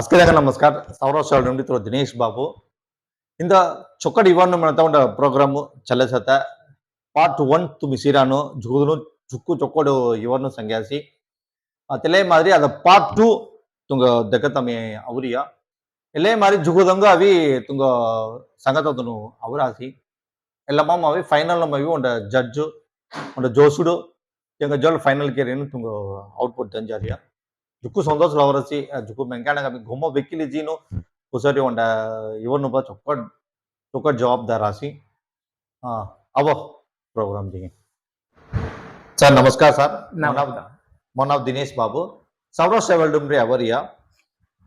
ಅಸ್ಕೆ ನಮಸ್ಕಾರ ಸೌರಾಷ್ಟ್ರ ಮಿತ್ರ ದಿನೇಶ್ ಬಾಬು ಇಂದ ಚೊಕ್ಕಡ ಇವಾನು ಮಾಡ್ತಾ ಪ್ರೋಗ್ರಾಮು ಚಲಸತ ಪಾರ್ಟ್ ಒನ್ ತುಮಿ ಸೀರಾನು ಜುಗುದನು ಚುಕ್ಕು ಚೊಕ್ಕಡು ಇವನ್ನು ಸಂಗ್ಯಾಸಿ ತಲೆ ಮಾದರಿ ಅದ ಪಾರ್ಟ್ ಟೂ ತುಂಗ ದಕ್ಕತಮೆ ಅವರಿಯ ಎಲ್ಲೇ ಮಾರಿ ಜುಗುದಂಗ ಅವಿ ತುಂಗ ಸಂಗತದನು ಅವರಾಸಿ ಎಲ್ಲಮ್ಮ ಅವಿ ఫైనల్ ಅವಿ ఉండ ಜಡ್ಜು ಒಂಡ జోసుడు எங்கள் ஜோல் ஃபைனல் கேரியர்னு உங்கள் அவுட் புட் தெரிஞ்சாரியா जुक् सतोष लवर जुक्म घुम वेकिल जी कुसरी वा इवर चुक चुक जवाबदार अब प्रोग्राम जी सर नमस्कार सर मन ऑफ दिनेश बाबू सौरवर एवरिया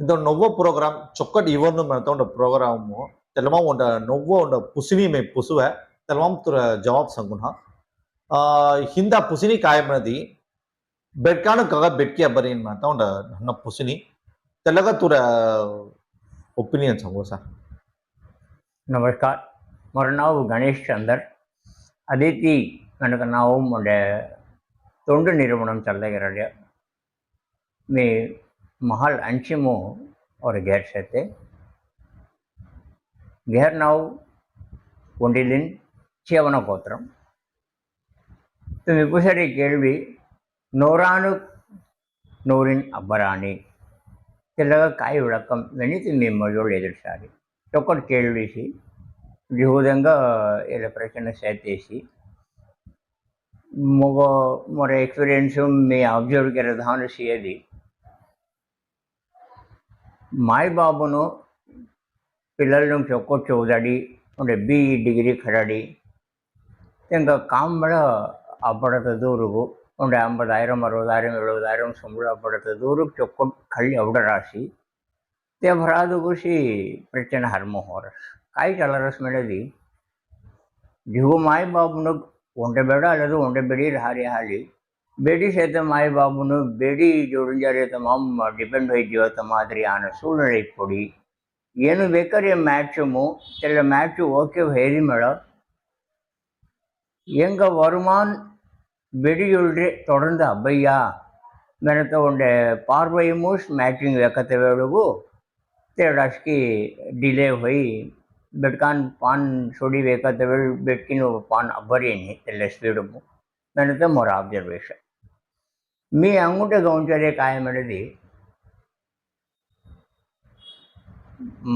इत नव प्रोग्राम चुक इवर प्रोग्राम तेलवा नव पुसनी में पुसुव तेलवा जवाब संगना हिंदा पुसनी कायमी ಬೆಡ್ಕಾಣಕ್ಕಾಗ ಬೆಟ್ಕಿ ಬರ್ರಿ ಏನು ಮಾತಾವಂಡ ನನ್ನ ಪುಸಿನಿ ತೆಲಗ ತೂರ ಒಪಿನಿಯನ್ ಸಂಗೋ ಸರ್ નમસ્કાર મારું નામ ગણેશ ચંદર અદિતિ કనుక નાવું મોડે தொண்டு நிறுவனம் ચલાવી મેં મહાલ અંશિમો ஒரு ઘેર છે ઘેરનાવ ஒன்றிலின் சேவன கோத்திரம் இப்போ விபுசரி கேள்வி நூறானு நூறின் తెల్లగా కాయ காய் விளக்கம் வெனித்து நிம்மதியோடு ఎదురుసారి ఒకటి కేళ్ళేసి విహూదంగా ఇలా ప్రశ్న చేసేసి మొగ మొర ఎక్స్పీరియన్స్ మీ అబ్జర్వ్ కెర దాని చేయది మాయ బాబును పిల్లల నుంచి ఒక్కొక్క చౌదడి ఉండే బీఈ డిగ్రీ కరడి ఇంకా కాంబడ అప్పడత దూరుగు ಒಂದು ஐம்பதாயிரம் அறுபதாயிரம் எழுபதாயிரம் சம்பளப்படுத்துறது ஒரு ಚೊಕ್ಕಲ್ ಎವಡ ರಾಶಿ ते भरादुकुशी प्रचंड ಹರ್ಮೋಹೋರಸ್ ಕಾಯಿ ಕಲರಸ್ ಮೆಳದಿ ದಿಗು ಮಾಯಿ ಬಾಬುನ ಒಂಡೆ ಬೇಡ ಅಲ್ಲದು ಒಂಡೆ ಬೇಡಿ ಹಾರಿ ಹಾಲಿ ಬೇಡಿ ಸೇತ ಮಾಯಿ ಬಾಬುನು ಬೇಡಿ ಜೋಡಿಂಜಾರೆ ತಮ್ಮ ಡಿಪೆಂಡ್ ಹೋಯ್ತೀವೋ ತಮ್ಮ ಮಾದರಿ ಆನ ಸೂಳ್ಳೆ ಕೊಡಿ ಏನು ಬೇಕಾದ್ರೆ மேட்சுமோ சில மேட்ச்சு ஓகே ஹேரி மேடம் எங்கள் வருமான் വെടിയൊഴിച്ച് തുടർന്ന് അബ്ബയ്യ മെനത്തോണ്ട് പാർവൈമൂസ് ಮ್ಯಾಟಿಂಗ್ ಲೆಕ್ಕತೆ ವೇಳೆಗೂ ತೇಡಾಸ್ಕಿ ಡಿಲೇ ಹೋಯಿ ಬೆಟ್ಕಾನ್ ಪಾನ್ ಸೊಡಿ ಬೇಕಾದ ವೇಳೆ ಬೆಟ್ಕಿನ ಪಾನ್ ಅಬ್ಬರೇನಿ ಎಲ್ಲ ಸ್ಪೀಡಮು ನನಗೆ ಮೊರ ಅಬ್ಸರ್ವೇಷನ್ మీ అంగుట గౌంచరే కాయమనేది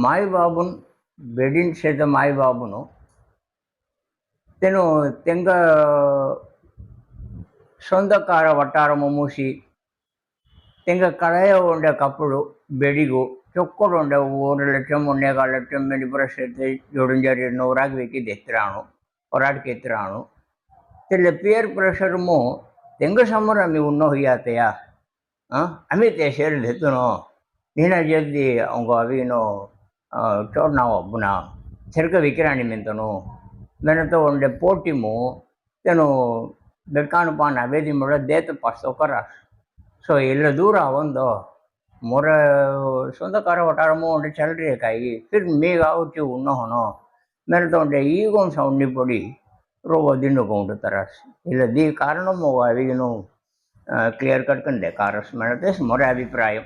మాయిబాబును బెడిన్ చేత మాయిబాబును తెను తెంగ சொந்தக்கார வட்டாரமும் மூசி எங்கள் கதையை உண்ட கப்படு பெடிகு ಚೊಕ್ಕರು ಉಂಡೆ ಒಂದು ಲಕ್ಷ ಮುನ್ನೆಗಾಲ ಲಕ್ಷ ಮಿಡಿಪುರ ಸೇರ್ತಿ ಜೋಡಿಂಜಾರಿ ನೂರಾಗಿ ಬೇಕಿ ದೆತ್ತಿರಾಣು ಹೊರಾಟಕ್ಕೆ ಎತ್ತಿರಾಣು ತಿಲ್ಲ ಪಿಯರ್ ಪ್ರೆಷರ್ಮು ತೆಂಗ ಸಮರ ನೀವು ಉನ್ನೋ ಹಿಯಾತೆಯ ಅಮಿತೆ ಸೇರಿ ದೆತ್ತುನೋ ನೀನ ಜಲ್ದಿ ಅವಂಗ ಅವಿನೋ ಚೋರ್ ನಾವು ಒಬ್ಬನ ಸೆರಕ ವಿಕಿರಾಣಿ ಮಿಂತನು ಮೆನತ ಉಂಡೆ ಪೋಟಿಮು ತೇನು ಬೆಕ್ಕಾನುಪಾನ ವೇದಿಮಳ ದೇತ ಪಸ್ತೋಕರ ಸೊ ಎಲ್ಲ ದೂರ ಒಂದು ಮೊರ சொந்தக்கார வட்டாரமும் ஒன்று செல்றிய காய் பின் மீகாவுச்சு உண்ணகணும் ಮೆರೆದೊಂಡೆ ಈಗೊಂದು ಸೌಂಡಿ ಪುಡಿ ರೋಬೋ ದಿಂಡುಕೊಂಡು ತರಸ್ ಇಲ್ಲ ದಿ ಕಾರಣಮ್ ಅವಿಗೇನು ಕ್ಲಿಯರ್ ಕಟ್ಕೊಂಡೆ ಕಾರಸ್ ಮೆಡತೆ ಮೊರೆ ಅಭಿಪ್ರಾಯ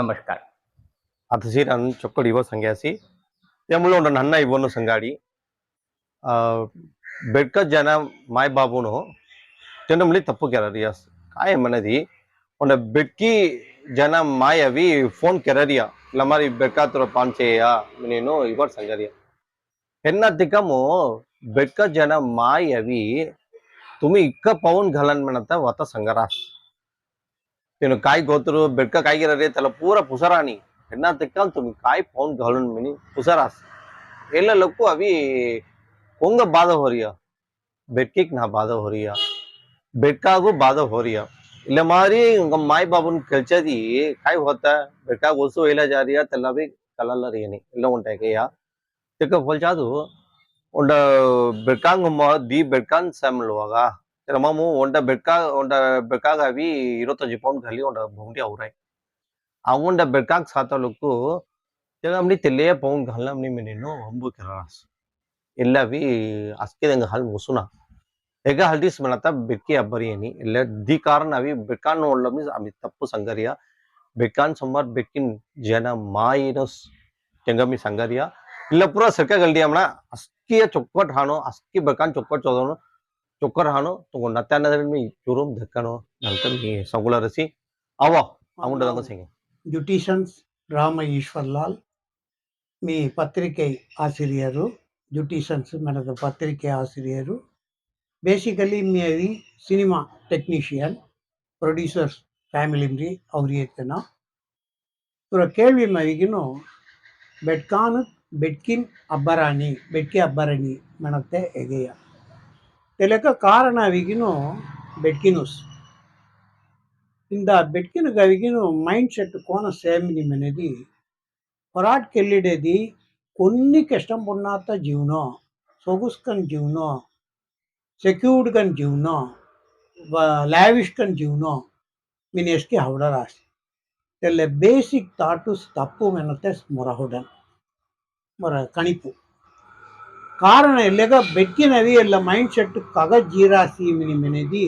ನಮಸ್ಕಾರ ಅದು ಸೀರ್ ನನ್ನ ಚೊಕ್ಕಡು ಇವೋ ಸಂಗ್ಯಾಸಿ ಎಮ್ಮಳು ಉಂಡು ನನ್ನ ಇವೋನು ಸಂಗಾಡಿ ಬೆಡ್ಕ ಜನ ಮಾಯ್ ಬಾಬುನು జనంలి తప్పు కెరరియాస్ కాయమన్నది ఉండ బెక్కి జన మాయవి ఫోన్ కెరరియా ఇలా మరి బెక్కాతుర పాన్ చేయా నేను ఇవాడు సంగరియా ఎన్నతికము బెక్క జన మాయవి तुम्ही इतकं पाहून घालान म्हणता वता संगरास तिनं काय गोत्र बेडक काय केलं रे त्याला पूरा पुसरानी त्यांना ते काल तुम्ही काय पाहून घालून म्हणे पुसारास एला लोक अभी कोंग बाधा हो रिया बेटकी ना बाधा हो रिया பெட்காகும் பாதை ஹோரியா இல்ல மாதிரி உங்க மாய் பாபுன்னு கழிச்சதி காய் ஓத்த பெட்காக ஒசு வயலா ஜாரியா தெல்லாவே கலர்ல அறியணி இல்லை உன் டேக்கையா திக்க போச்சாது உண்ட பெட்காங்கும்மா தி பெட்காங் சாமிழ்வாகா திரமாமும் உண்ட பெட்காக உண்ட பெட்காகவி இருபத்தஞ்சு பவுண்ட் கல்லி உண்ட பவுண்டி அவுறாய் அவங்கண்ட பெட்காக் சாத்தளுக்கு திரும்பி தெல்லையே பவுண்ட் கல்லாம் அப்படின்னு மின்னும் அம்பு கிராஸ் இல்லாவி அஸ்கிதங்க ஹால் முசுனா எக ஹல்டிஸ் மனத்தா பெக்கி அபரியணி இல்லை தி காரண அவி பெக்கான் ஓல்லமி அமி தப்பு சங்கரியா பெக்கான் சொம்மார் பெக்கின் ஜன மாயினஸ் ತೆಂಗಮ್ಮಿ ಸಂಗರಿಯ ಇಲ್ಲ ಪೂರ ಸರ್ಕ ಗಲ್ಡಿ ಅಮ್ಮಣ ಅಸ್ಕಿಯ ಚೊಕ್ಕಟ್ ಹಾನು ಅಸ್ಕಿ ಬೇಕಾನ್ ಚೊಕ್ಕಟ್ ಚೋದನು ಚೊಕ್ಕರ್ ಹಾನು ತಗೋ ನತ್ತಾನದ್ರಲ್ಲಿ ಚೂರುಮ್ ಧಕ್ಕನು ನಂತರ ನೀ ಸಂಗುಳ ರಸಿ ಅವ ಅವುಂಡದಂಗ ಸಿಂಗ ಜ್ಯುಟಿಷನ್ಸ್ ರಾಮ ಈಶ್ವರ್ಲಾಲ್ ಮೀ ಪತ್ರಿಕೆ ಆಸಿರಿಯರು ಜ್ಯುಟಿಷನ್ಸ್ ಮನದ ಪತ್ರಿಕೆ ಆಸಿರಿಯರು ಬೇಸಿಕಲಿ ಮೇರಿ ಸಿನಿಮಾ ಟೆಕ್ನಿಷಿಯನ್ ಪ್ರೊಡ್ಯೂಸರ್ಸ್ ಫ್ಯಾಮಿಲಿಮ್ರಿ ಅವ್ರಿಯತನ ಇವರ ಕೇಳ್ವಿ ಮರಿಗಿನು ಬೆಟ್ಕಾನ ಬೆಟ್ಕಿನ್ ಅಬ್ಬರಾಣಿ ಬೆಟ್ಕಿ ಅಬ್ಬರಾಣಿ ಮಣತೆ ಎಗೆಯ ತೆಲೆಕ ಕಾರಣ ಅವಿಗಿನು ಬೆಟ್ಕಿನುಸ್ ಇಂದ ಬೆಟ್ಕಿನ ಗವಿಗಿನು ಮೈಂಡ್ ಸೆಟ್ ಕೋನ ಸೇಮ್ ನಿಮ್ಮನೆದಿ ಹೊರಾಟ್ ಕೆಲ್ಲಿಡೇದಿ కొన్ని కష్టం పొన్నాత జీవనో సొగుస్కన్ జీవనో सेक्यूर्ड कंज्यूनो lavish consumo මිනිස්කි හවුඩ රාශි தெரியல பேசிக் தாட்டு தப்பும் என்னத்தை முரகுடன் முற கணிப்பு ಕಾರಣ ಇಲ್ಲೆಗ ಬೆಕ್ಕಿನವಿ ಎಲ್ಲ ಮೈಂಡ್ ಸೆಟ್ ಕಗ ಜೀರಾಸಿ ಮಿನಿ ಮೆನೆದಿ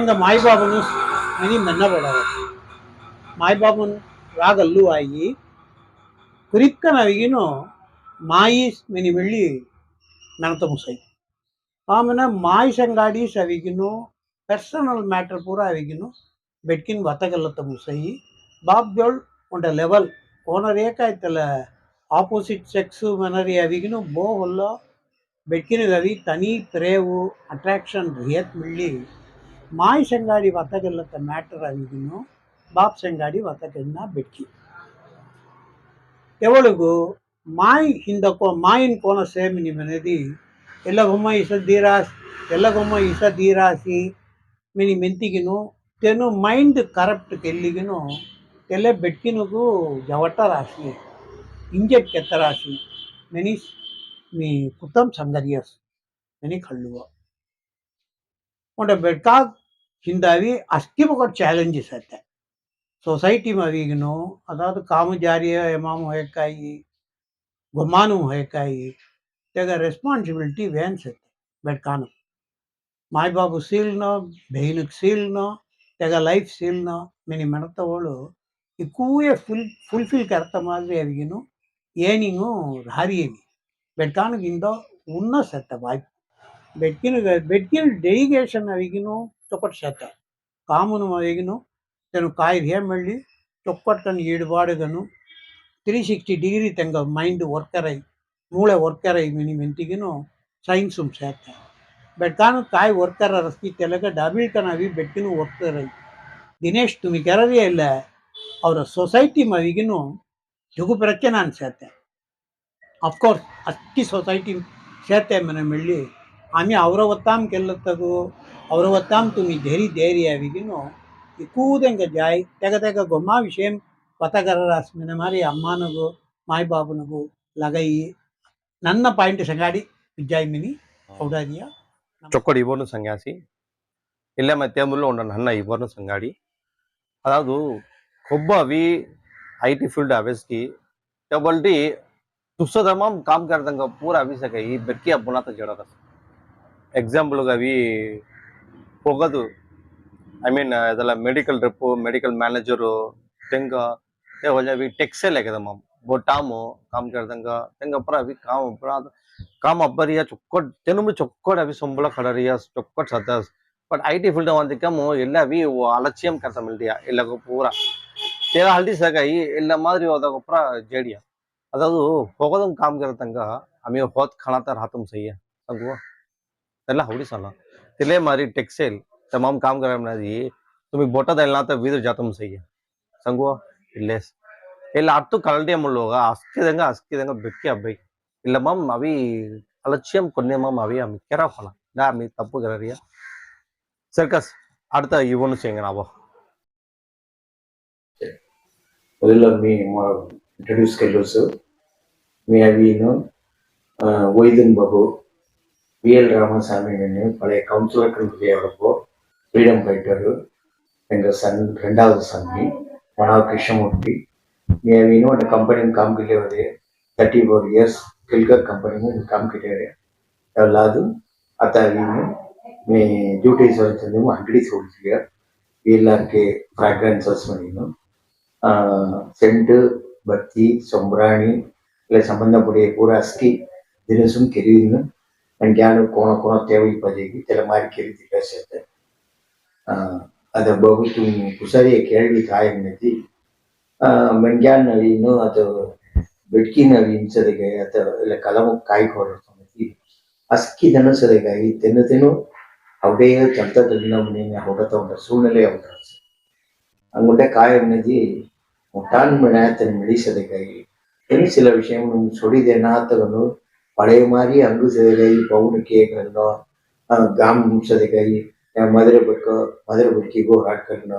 ಎಂಗ ಮಾಯಿಬಾಬನು ಮಿನಿ ಮೆನ್ನಬೇಡ ಮಾಯಿಬಾಬನ್ ರಾಗಲ್ಲು ಆಗಿ ಕುರಿಪ್ಕನವಿಗಿನೋ ಮಾಯಿ ಮಿನಿ ಬೆಳ್ಳಿ ನನತ ಮುಸೈ ಆಮೇಲೆ ಮಾಯಸಂಗಾಡಿ ಸವಿಗಿನು ಪರ್ಸನಲ್ ಮ್ಯಾಟ್ರ್ ಪೂರ ಅವಿಗಿನು ಬೆಟ್ಕಿನ ವತಗಲ್ಲತ್ತ ಮುಸಯಿ ಬಾಬ್ದೊಳ್ ಉಂಡ ಲೆವೆಲ್ ಓನರ್ ಏಕಾಯ್ತಲ್ಲ ಆಪೋಸಿಟ್ ಸೆಕ್ಸ್ ಮನರಿ ಅವಿಗಿನು ಬೋ ಹೊಲ್ಲ ಬೆಟ್ಕಿನ ಅವಿ ತನಿ ಪ್ರೇವು ಅಟ್ರಾಕ್ಷನ್ ರಿಯತ್ ಮಿಳ್ಳಿ ಮಾಯ್ ಸಂಗಾಡಿ ವತಗಲ್ಲತ್ತ ಮ್ಯಾಟ್ರ್ ಅವಿಗಿನು ಬಾಬ್ ಸಂಗಾಡಿ ವತಗನ್ನ ಬೆಟ್ಕಿ ಎವಳಿಗೂ ಮಾಯ್ ಹಿಂದಕ್ಕೋ ಮಾಯಿನ ಕೋನ ಸೇಮ್ ನಿಮ್ಮನದಿ ಎಲ್ಲ ಬೊಮ್ಮ ಇಸ ಧೀರಾಸ್ ಬೊಮ್ಮ ಇಸ ಧೀರಾಸಿ ಮಿನಿ ಮೆಂತಿಗಿನು ತೆನು ಮೈಂಡ್ ಕರಪ್ಟ್ ತೆಲ್ಲಿಗಿನು ಎಲ್ಲ ಬೆಟ್ಕಿನಗೂ ಜವಟ ರಾಶಿ ಇಂಜೆಟ್ ಕೆತ್ತ ರಾಶಿ ಮೆನಿಸ್ ಮೀ ಕುತಮ್ ಸಂದರ್ಯಸ್ ಮೆನಿ ಕಳ್ಳುವ ಒಂಡ ಬೆಟ್ಕಾಗ್ ಹಿಂದಾವಿ ಅಷ್ಟಿ ಬೊಕ್ಕ ಚಾಲೆಂಜಸ್ ಐತೆ ಸೊಸೈಟಿ ಮವಿಗಿನು ಅದಾದ ಕಾಮು ಜಾರಿಯ ಯಮಾಮು ಹೊಯಕಾಯಿ ಗೊಮ್ಮಾನು ಹೊಯಕಾಯಿ ತೆಗ ರೆಸ್ಪಾನ್ಸಿಬಿಲಿಟಿ ವ್ಯಾನ್ಸ್ ಇತ್ತೆ ಬೆಡ್ಕಾನು ಮಾಯ್ ಬಾಬು ಸೀಲ್ನೋ ಬೇಯ್ನಕ್ಕೆ ಸೀಲ್ನೋ ತೆಗ ಲೈಫ್ ಸೀಲ್ನೋ ಮಿನಿ ಮೆಣತವಳು ಈ ಕೂಯ ಫುಲ್ ಫುಲ್ಫಿಲ್ ಕರ್ತ ಮಾದ್ರೆ ಅವಗಿನು ಏನಿಂಗು ಏನಿ ಬೆಡ್ಕಾನಗಿಂದ ಉನ್ನ ಸತ್ತ ಬಾಯ್ ಬೆಡ್ಕಿನ ಬೆಡ್ಕಿನ ಡೆಲಿಗೇಷನ್ ಅವಗಿನು ತೊಕೊಟ್ ಸತ್ತ ಕಾಮನು ಅವಗಿನು ತನು ಕಾಯಿರ್ಯ ಮಳ್ಳಿ ತೊಕ್ಕಟ್ಟನ್ನು ಈಡುಬಾಡುಗನು ತ್ರೀ ಸಿಕ್ಸ್ಟಿ ಡಿಗ್ರಿ ತಂಗ ಮೈಂಡ್ ವರ್ಕರ್ ಆಯ್ತು ಮೂಳೆ ವರ್ಕರ ಮಿನಿಮೆಂಟಿಗೂ ಸೈನ್ಸು ಸೇರ್ತ ಬೆಟ್ಕಾನು ತಾಯಿ ವರ್ಕರ ರಸ್ತಿ ತೆಲಗ ಡಾಬಿಳ್ಕನಾವಿ ಬೆಟ್ಟಿನೂ ವರ್ಕರ್ ದಿನೇಶ್ ತುಮಿ ಕೆರರಿಯೇ ಇಲ್ಲ ಅವರ ಸೊಸೈಟಿ ಮವಿಗಿನೂ ಜುಗುಪುರಕ್ಕೆ ನಾನು ಸೇರ್ತೆ ಅಫ್ಕೋರ್ಸ್ ಅಷ್ಟಿ ಸೊಸೈಟಿ ಸೇರ್ತೆ ಮನೆ ಮೆಳ್ಳಿ ಆಮೇಲೆ ಅವರ ಒತ್ತಾಮ್ ಕೆಲ್ಲತ್ತದು ಅವರ ಒತ್ತಾಮ್ ತುಮಿ ಧೈರಿ ಧೈರ್ಯ ಅವಿಗೂ ಈ ಕೂದಂಗ ಜಾಯ್ ತೆಗ ತೆಗ ಗೊಮ್ಮ ವಿಷಯ ಪತಗರ ಮಿನ ಮಾರಿ ಅಮ್ಮನಗೂ ಮಾಯಿ ಬಾಬುನಗೂ ಲಗೈ ನನ್ನ ಪಾಯಿಂಟ್ ಸಂಗಾಡಿ ವಿದ್ಯಾಯಿನಿ ಹೌದಾಗಿಯಾ ಚೊಕ್ಕಡಿ ಇಬ್ಬರನ್ನು ಸಂಗಾಸಿ ಇಲ್ಲೇ ಮಧ್ಯಮಲ್ಲೂ ಉಂಡ ನನ್ನ ಇಬ್ಬರನ್ನು ಸಂಗಾಡಿ ಅದಾದು ಒಬ್ಬ ವಿ ಐ ಟಿ ಫೀಲ್ಡ್ ಅವೆಸ್ಕಿ ಒಬ್ಬಲ್ಟಿ దుస్సధర్మం కామ్ కర్తంగా పూర అభిషేక ఈ బెక్కి అబ్బునాత చూడక ఎగ్జాంపుల్గా అవి పొగదు ఐ మీన్ అదలా మెడికల్ రిప్ మెడికల్ మేనేజరు టెంక అవి టెక్స్టైలే కదా మామ બોટામો કામ કરતંગા તંગપરા બી કામ કામ પરિયાચુ ટેનુ મે ચક્કોડ હવે સંબળ ખડરિયા ચક્કો છતસ બટ આઈટી ફિલ્ડ માં ન થ કામ એલા બી આળછિયમ કરત મિલ્ડિયા એલા પૂરા તેલા હલ્ટી સકાઈ એલા માદરી ઓદક પૂરા જેડિયા અદાદો પગદમ કામ કરતંગા અમે હોત ખાના તર હાથમ સહીયા સંગો તેલા હૌડી સાલા તેલે મારી ટેક્સિલ તમામ કામ કરાબના જી તુમે બોટા દઈલા તો વિધર જાતમ સહીયા સંગો લેસ எல்லா அத்து கலண்டே முள்ளுவோக அஸ்கிதங்க அஸ்கிதங்க பிக்கி அப்பை இல்லமாம் அவி அலட்சியம் கொஞ்சமாம் அவி அமி கேரா போலாம் நான் அமி தப்பு கிளறியா சர்க்கஸ் அடுத்த இவனு செய்யுங்க நாவோ முதல்ல மீ இன்ட்ரடியூஸ் கேள்வோம் சார் மீ அவினு ஒய்தன் பகு வி எல் ராமசாமி நின்று பழைய கவுன்சிலர்கள் எவ்வளவோ ஃப்ரீடம் ஃபைட்டர் எங்கள் சன் ரெண்டாவது சன்மி மனோ Krishnamurthy Yeah, we know the company come delivery, 34 years, Kilgar company will come delivery. ಎಲ್ಲದು ಅತ್ತಾಗಿನ್ನು ಮೇ ಡ್ಯೂಟೀಸ್ ಅಂತಂದೇಮೋ ಹಂಡ್ರೆಡೀಸ್ ಹೊಡಿಸಿಯರ್ వీళ్ళకి ఫ్రాగ్రెన్సెస్ నేను సెంటు బత్తి సొంబ్రాణి ఇలా సంబంధపడే పూర అస్కి దినసుం కెరీను జ్ఞానం కోణ కోణ తేవై పదేగి తెలమారి కెరీ తిప్పేసేది ಅದ ಬಹು ಕುಸರಿಯ ಕೇಳಿ ತಾಯಿ ನದಿ ಮಂಡ್ಯ ಅದು ಅಥವಾ ನವೀನ್ ಸರಿಗೆ ಅಥವಾ ಇಲ್ಲ ಕಲಮು ಕಾಯಿ ಹೊರಡ್ತಾನೆ ಅಸ್ಕಿದನ ತಿನ್ನು ತಿನ್ನತೇನು ಅವಡೆಯ ಚಂತದಲ್ಲಿ ಮನೆಯ ಹೊಗತ ಉಂಟ ಸುಳ್ಳೆ ಉಂಟ ಅಂಗುಂಡೆ ಕಾಯಿ ಅನ್ನದಿ ಮುಟ್ಟಾನ್ ಮಿಡಿ ಮಿಡಿಸದಕ್ಕಾಗಿ ಇನ್ನು ಸಿಲ ವಿಷಯ ಸೊಡಿದೇನ ತಗೊಂಡು ಪಳೆಯ ಮಾರಿ ಅಂಗು ಸದಕಾಯಿ ಪೌನ್ ಕೇಕ್ಗಳನ್ನು ಗಾಮ್ ಸದಕಾಯಿ ಮಧುರೆ ಬಿಟ್ಕೋ ಮಧುರೆ ಬಿಟ್ಕಿಗೋ ಹಾಕೊಂಡು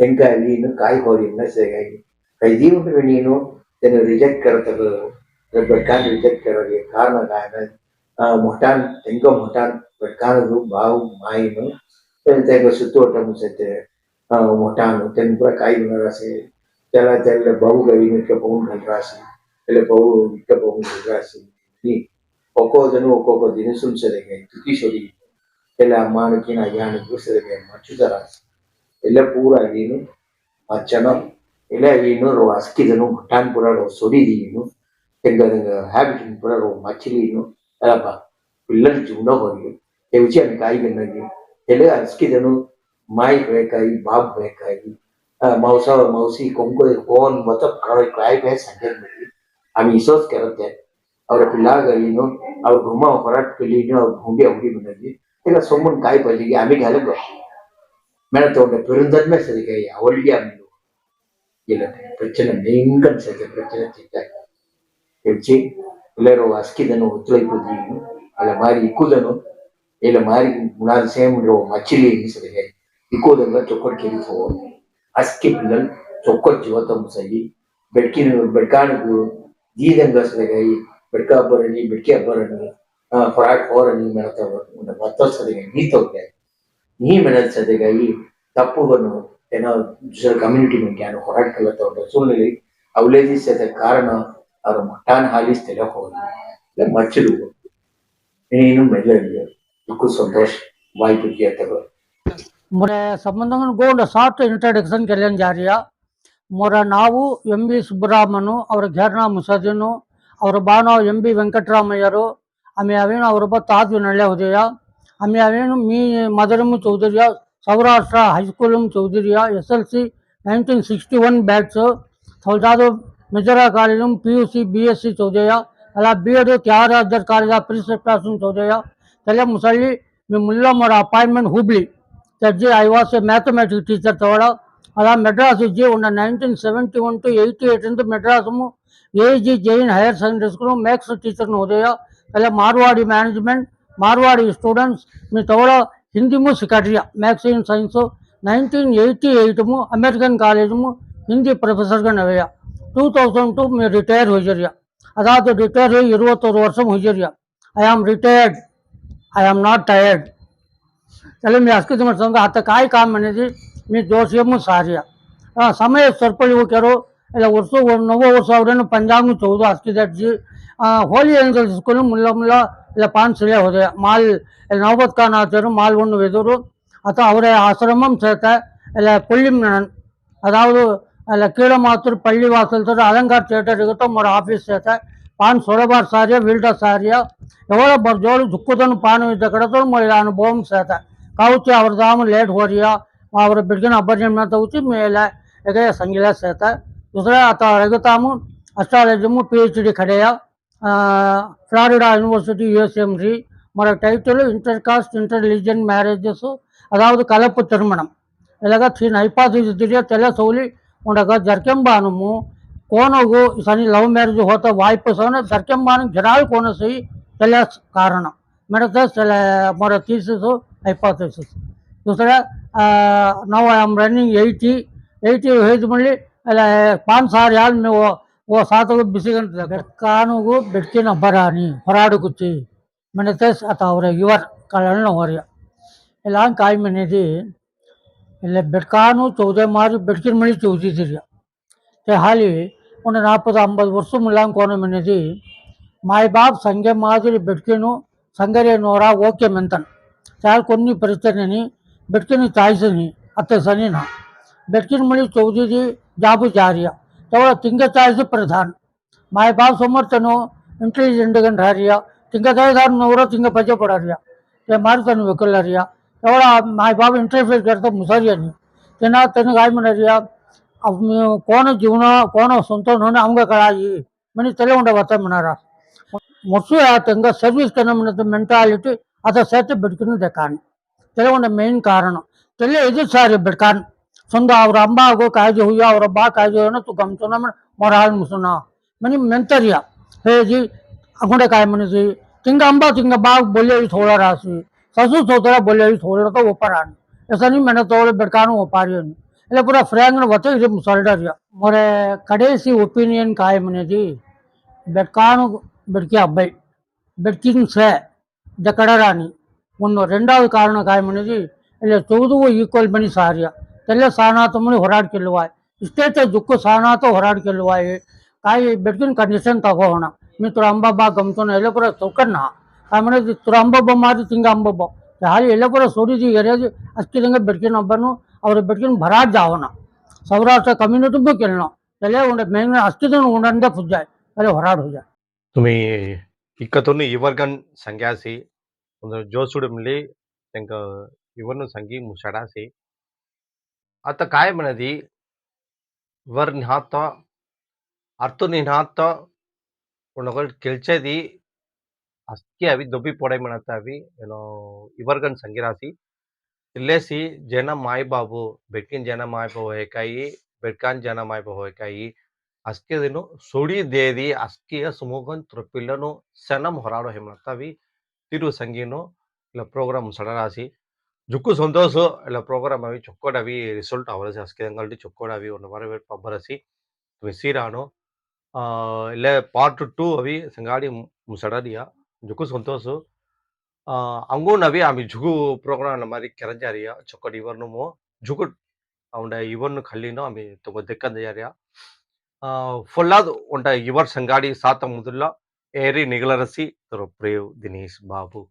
ತೆಂಗಾಯಿನು ಕಾಯಿಗೋರಿಯನ್ನು ಸರಿಯಾಗಿ ದೀಪಗಳು ನೀನು ಇದನ್ನು ರಿಜೆಕ್ಟ್ ಕರತಗಳು ಬೆಡ್ಕಾನ್ ರಿಜೆಕ್ಟ್ ಕರೋರಿಗೆ ಕಾರಣ ಮೊಟಾನ್ ತೆಂಗ ಮೊಟಾನ್ ಬೆಡ್ಕಾನದು ಬಾವು ಮಾಯಿನು ತೆಂಗ ಸುತ್ತೋಟ ಮುಚ್ಚತ್ತೆ ಮೊಟಾನು ತೆಂಗ ಪೂರ ಕಾಯಿನ ರಾಶಿ त्याला त्याला भाऊ गवी इतकं पाहून घालरा असेल त्याला भाऊ इतकं पाहून घालरा असेल नी ఒక్కో జను ఒక్కొక్క దినసుంచదగే తుకి చొడి ఎలా అమ్మానికి నా యానికి సరిగే మచ్చుతరాసి ಎಲ್ಲ ಪೂರ ಏನು ಆ ಚೆನ್ನ ಎಲ್ಲ ಏನು ಹಸ್ಕಿದನು ಭೂಟಾನ್ ಪುರ ಸೊಡಿದಿ ಏನು ತೆಂಗ ಹ್ಯಾಬಿಟ್ ಪುರ ಮಚ್ಚಲಿ ಏನು ಅಲ್ಲಪ್ಪ ಪಿಲ್ಲರ್ ಜೀವನ ಹೋಗಿ ಹೆಚ್ಚಿ ಅನ್ ಕಾಯಿ ಬೆನ್ನಾಗಿ ಎಲ್ಲ ಹಸ್ಕಿದನು ಮಾಯಿ ಬೇಕಾಯಿ ಬಾಬ್ ಬೇಕಾಯಿ ಮೌಸ ಮೌಸಿ ಕೊಂಕು ಕೋನ್ ಮತ ಕಾಯಿ ಬೇ ಸಂಜೆ ಮಾಡಿ ಆಮಿ ಇಸೋಸ್ ಕೆರತ್ತೆ ಅವರ ಪಿಲ್ಲಾಗ ಏನು ಅವ್ರ ಗುಮ್ಮ ಹೊರಟ್ ಕಲೀನು ಅವ್ರ ಭೂಮಿ ಅವಡಿ ಬಂದಿ ಎಲ್ಲ ಸೊಮ್ಮನ ಕಾಯಿ ಪಲ್ಲಿಗೆ ಆಮೇಲೆ ಹಲಗ மேலத்தோட பெருந்தன்மை சரிகை அவளியா இல்லை பிரச்சனை நீங்கம் சரிகை பிரச்சனை ತಿಂತ ಹೆಚ್ಚಿ ಎಲ್ಲರೂ ಹಸ್ಕಿದನು ಒತ್ತಲೈಪುದಿಯನ್ನು ಅಲ್ಲ ಮಾರಿ ಇಕ್ಕುದನು ಇಲ್ಲ ಮಾರಿ ಗುಣಾದ ಸೇಮ್ ಇರೋ ಮಚ್ಚಿಲಿಯಲ್ಲಿ ಸರಿಗೈ ಇಕ್ಕೋದೆಲ್ಲ ಚೊಕ್ಕಡ್ ಕೇಳಿ ಹೋಗೋದು ಹಸ್ಕಿ ಪಿಲ್ಲಲ್ ಚೊಕ್ಕಡ್ ಜೀವತಂ ಸಹಿ ಬೆಡ್ಕಿನ ಬೆಡ್ಕಾಣಿಗೂ ದೀದಂಗ ಸರಿಗೈ ಬೆಡ್ಕ ಹಬ್ಬರಣಿ ಬೆಡ್ಕಿ ಹಬ್ಬರಣಿ ಫರಾಟ್ ಹೋರಣಿ ಮೇಳತ ಮತ್ತೊಂದು ಸರಿಗೈ ನೀತೋಗ್ತಾರೆ ನೀ ಬೆಳೆಸೋದಿಗಾಗಿ ತಪ್ಪುವನ್ನು ಏನೋ ಕಮ್ಯುನಿಟಿ ಬಗ್ಗೆ ಯಾರು ಹೋರಾಟಕ್ಕೆಲ್ಲ ತಗೊಂಡು ಸುಳ್ಳು ಅವಲೇದಿಸದ ಕಾರಣ ಅವರು ಮಠಾನ ಹಾಲಿಸ್ತಿಲ್ಲ ಹೋಗಿ ಮಚ್ಚಲು ನೀನು ಮೆಲ್ಲಲಿ ದುಃಖ ಸಂತೋಷ ವಾಯ್ತು ಅಥವಾ ಮೊರೆ ಸಂಬಂಧ ಗೋಲ್ಡ್ ಸಾಫ್ಟ್ ಇಂಟ್ರಡಕ್ಷನ್ ಕಲ್ಯಾಣ ಜಾರಿಯ ಮೊರ ನಾವು ಎಂ ಬಿ ಸುಬ್ಬರಾಮನು ಅವರ ಘೇರ್ನಾ ಮುಸಾಜನು ಅವರ ಬಾನೋ ಎಂ ಬಿ ವೆಂಕಟರಾಮಯ್ಯರು ಆಮೇಲೆ ಅವೇನು ಅವರೊಬ್ಬ ತಾದ್ವಿ ನಳ್ಳೆ ಹೋದೆಯ अमी मदरम Chaudhary Saurashtra high school Chaudhary S L C नयी सिक्सटी वन बैच मिजोरा कॉलेज पीयूसी बीएससी चौधरी अला बी बीएड त्यार अदर कॉलेज प्रिंसपल चौधरी तेल मुसली मुल्ला मोर अपाइंट हूबली जडी ऐ वाज मैथमेटिक टीचर तवड़ अला मेड्रास तो तो तो जी उ नयी सी वन टू ए मेड्रास एजी Jain higher school maths teacher उदय अलग मारवाड़ी मेनेजमेंट मारवाड़ी स्टूडेंट्स मी तवड़ Hindi सिकटरिया maths and science ninety eight American college Hindi professor नवय two thousand two May retire हुजरिया अदा रिटयर इवत वर्षम हुजरिया ई आम रिटयर्ड ई आम नाट टयर्ड चलो मे अस्कृत मैं अत काय काम दोषम सारिया हाँ, समय सरपल इला वर्ष नव वर्ष आवड़ना पंचांग चौदह अस्कृत जी होली हाँ, मुल्ला இல்லை பான் சொல்லியா உதவ மால் நவபத் கான் ஆச்சரும் மால் ஒன்று விதூரும் அத்தோ அவரை ஆசிரமம் சேர்த்த இல்லை பொள்ளிமணன் அதாவது இல்லை கீழமாத்தூர் பள்ளி வாசல் தூர் அலங்கார் தியேட்டர் இருக்கட்டும் ஒரு ஆஃபீஸ் சேர்த்த பான் சுரபார் சாரியோ வீல்டர் சாரியோ எவ்வளோ பர்ஜோடு துக்குதன் பான் வைத்த கிடத்தும் ஒரு அனுபவம் சேர்த்த கவுச்சி அவர் தாமும் லேட் ஓரியா அவரை பிடிக்கணும் அபர்ஜன் தவிச்சு மேலே எதையோ சங்கிலா சேர்த்த இதில் அத்தோட ரகுத்தாமும் அஸ்ட்ராலஜியமும் பிஹெச்டி கிடையாது ఫ్లారిడా యూనివర్సిటీ யூஎஸ்எம்சி మరొక title inter caste inter religion marriages அதாவது கலப்பு திருமணம் ఇలాగ దీని హైపాథిస్ తెల్ల తెలసౌలి ఉండగా జర్కెంబానుము కోనగు సని లవ్ మ్యారేజ్ హోత వాయిపసన జర్కెంబాను జనాలు కోనసి తెల్ల కారణం మిడత మరో థీసిస్ హైపాథిసిస్ దుసరా now I am running eighty eighty age మళ్ళీ ఇలా పాన్సార్ యాల్ మేము ओ ಸಾತಗು ಬಿಸಿಗಂಟದ बेटी ಬೆಡ್ಕಿನ ಬರಾನಿ ಹೊರಾಡು ಕುಚ್ಚಿ ಮೆಣತೆ ಆತ ಅವರ ಇವರ್ ಕಳಣ್ಣ ಹೊರ ಇಲ್ಲ ಕಾಯಿ ಮೆನೆದಿ ಇಲ್ಲ ಬೆಡ್ಕಾನು ते हाली उन्हें नापद वर्ष मुलांग को मिनेदी माय बाप संगे माधुरी बेटी संगर नोरा ओके मेतन चार कोन्नी परिचय बेटी बिटकिनु अत सनी ना बेटी मणि चौदी जाबू जारिया தோழ திங்கத்தாய்து பிரதான் மாயப்பா சுமர்த்தனும் இன்டெலிஜென்ட்டுகின்ற அறியா திங்கத்தாய்தான் கூட திங்க பச்சைப்பட அறியா என் மாறுத்தனு வெக்கல் அறியா எவ்வளோ மாயப்பாவை இன்டர்வியூ கேட்க முசாரியா நீ தினா தென்னு காய்மன் அறியா கோண ஜீவனோ கோண சொந்தம்னு அவங்க கலாயி மணி தெளிவுண்ட வர்த்தம்னாரா முசுயா தங்க சர்வீஸ் தினம்னு மென்டாலிட்டி அதை சேர்த்து பிடிக்கணும் தெக்கான் தெளிவுண்ட மெயின் காரணம் தெளிவு எது சார் பிடிக்கான்னு संदो और अम्बा गो कायजो हुई और अब्बा कायजो है ना तू तो गम तो ना मैं मोरहाल मुसुना मैंने मेंतर या हे जी अगुणे काय मने जी तिंग अम्बा तिंग अब्बा बोले जी थोड़ा रासी ससुर थोड़ा बोले जी थोड़ा तो ऊपर आने ऐसा नहीं मैंने तोड़े बड़कानू हो पा रही हूँ इले पूरा फ्रेंग ने वते जी मुसलडर या मोरे कड़े सी ओपिनियन काय मने जी बड़कानू बड़की अब्बे बड़किंग से जकड़ा रानी उन्नो रेंडा कारण काय मने जी इले तो तो वो इक्वल बनी सारिया चल सहनात तो मन होराड के लिए इस्टेट तो दुख सहनात तो होराड के लिए बेटी कंडीशन तक होना मैं तुरा अंबाबा गमतो ना इले पूरा चौकन ना तुरा अंबाबा मारे तिंग अंबाबा यहाँ इले पूरा सोरी दी गरज अच्छी तंग बेटी अब्बन और बेटी भराट जाओना सौराष्ट्र कम्युनिटी भी खेलना चले मेन अस्थित उड़े फुज जाए चले होराड हो जाए तुम्हें जोसुड़ मिली इवन संघी मुसाड़ा అత కాయమనది వర్ నిహాత అర్థ నిహాత ఉండగొల్ కెల్చేది అస్కి అవి దొబ్బి పొడైమనంత అవి నేను ఇవర్గన్ సంగిరాసి ఇల్లేసి జన మాయిబాబు బెట్కిన్ జన మాయిబాబు హేకాయి బెట్కాన్ జన మాయిబాబు హేకాయి అస్కి దిను సొడి దేది అస్కి సుముఖం త్రొప్పిలను శనం హొరాడో హేమనంత అవి తిరు సంగీను ఇలా ప్రోగ్రామ్ సడరాసి ஜுக்கு சந்தோஷம் இல்லை ప్రోగ్రామ్ అవి చొక్కోడు అవి రిజల్ట్ అవరసి అస్కిదంగా చొక్కోడు అవి ఉన్న వరవేట్పు இல்லை பார்ட் டூ அவி செங்காடி முசடரியா ஜுக்கு சந்தோஷம் அங்கும் நவி அவன் ஜுகு ப்ரோக்ராம் அந்த மாதிரி கிரஞ்சாரியா சொக்கடி இவர்னுமோ ஜுகு அவன் இவர்னு கல்லினோ அவன் தொங்க தெக்கந்தாரியா ஃபுல்லாக உண்ட இவர் செங்காடி சாத்த முதல்ல ஏறி நிகழரசி திரு பிரேவ் தினேஷ் பாபு